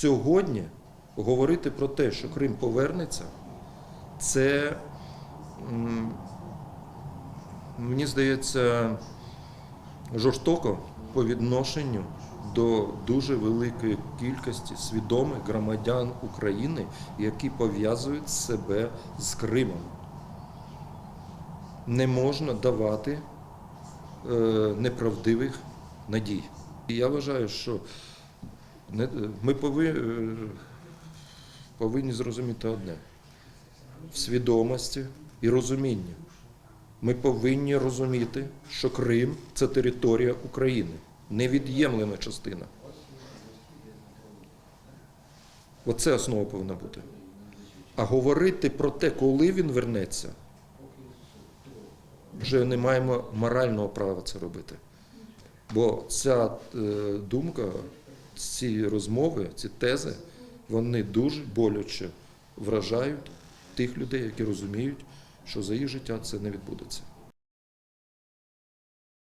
сьогодні говорити про те, що Крим повернеться, це, мені здається, жорстоко по відношенню до дуже великої кількості свідомих громадян України, які пов'язують себе з Кримом. Не можна давати е, неправдивих надій. І я вважаю, що ми е, повинні зрозуміти одне: в свідомості і розумінні. Ми повинні розуміти, що Крим це територія України, невід'ємлена частина. Оце основа повинна бути. А говорити про те, коли він вернеться, вже не маємо морального права це робити. Бо ця е, думка, ці розмови, ці тези, вони дуже боляче вражають тих людей, які розуміють, що за їх життя це не відбудеться.